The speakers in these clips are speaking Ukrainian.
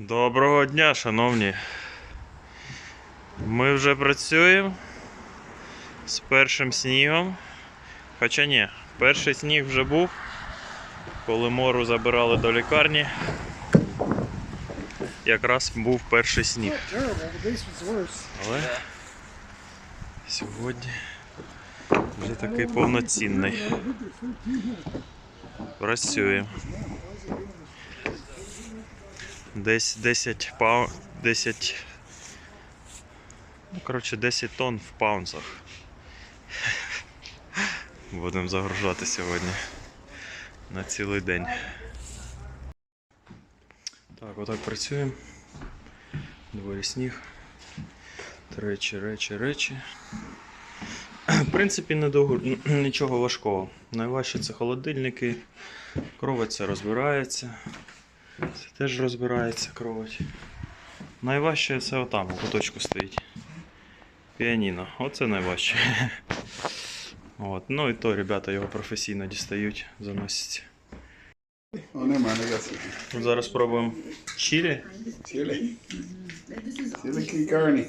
Доброго дня, шановні. Ми вже працюємо з першим снігом. Хоча ні, перший сніг вже був, коли мору забирали до лікарні. Якраз був перший сніг. Але сьогодні вже такий повноцінний. Працюємо. Десь 10 пау... 10. Ну, коротше, 10 тонн в паунсах. Будемо загружати сьогодні на цілий день. Так, отак працюємо. Дворі сніг. Речі, речі, речі. В принципі, не довго, нічого важкого. Найважче це холодильники. Кровать це розбирається. Це теж розбирається кровать. Найважче це отам, у куточку стоїть. Піаніно. Оце найважче. От. Ну і то ребята його професійно дістають, заносять. Oh, never mind. I got зараз спробуємо чилі. Chili key carne.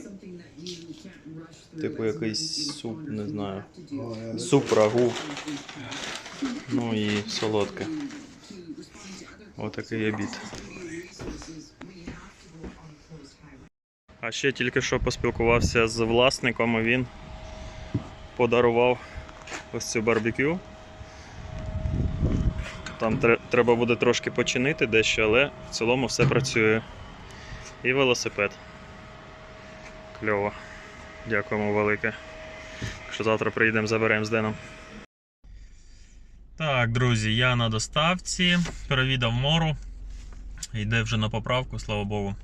Типу якийсь суп, не знаю. Суп рагу. Ну і солодке. Отакий обід. А ще тільки що поспілкувався з власником, і він подарував ось цю барбекю. Там треба буде трошки починити дещо, але в цілому все працює. І велосипед. Кльово. Дякуємо велике. Якщо завтра приїдемо, заберемо з Деном. Так, друзі, я на доставці. Перевідав мору. Йде вже на поправку, слава Богу.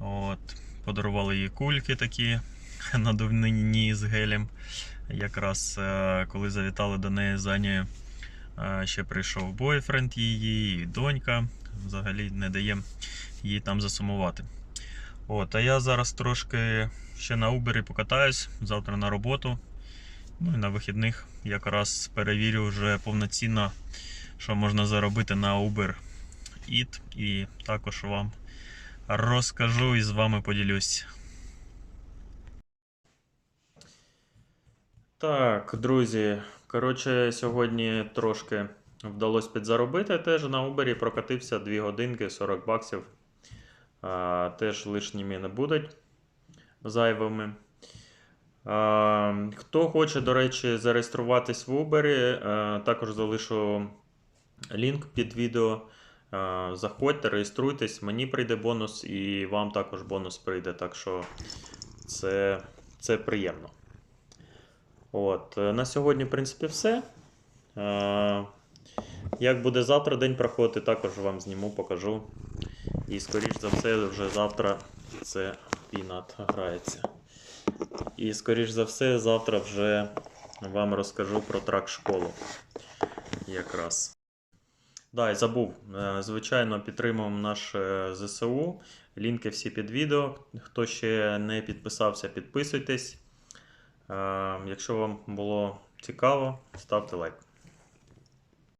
От, подарували їй кульки такі надувні з гелем. Якраз е, коли завітали до неї з Анією, е, ще прийшов бойфренд її, і донька. Взагалі не дає їй там засумувати. От, а я зараз трошки ще на Uber покатаюсь, завтра на роботу. Ну і на вихідних якраз перевірю вже повноцінно, що можна заробити на Uber Eat. І також вам розкажу і з вами поділюсь. Так, друзі. Коротше, сьогодні трошки вдалося підзаробити теж на Uber. Прокатився 2 годинки 40 баксів. Теж лишніми не будуть зайвими. А, Хто хоче, до речі, зареєструватись в Uber, е, також залишу лінк під відео. Е, Заходьте, реєструйтесь, мені прийде бонус і вам також бонус прийде, так що це, це приємно. От, е, на сьогодні, в принципі, все. Е, Як буде завтра день проходити, також вам зніму, покажу. І скоріш за все, вже завтра це пінат грається. І скоріш за все, завтра вже вам розкажу про трак школу. Якраз. Да, і забув. Е, Звичайно, підтримуємо наш е, ЗСУ. Лінки всі під відео. Хто ще не підписався, підписуйтесь. Е, Якщо вам було цікаво, ставте лайк.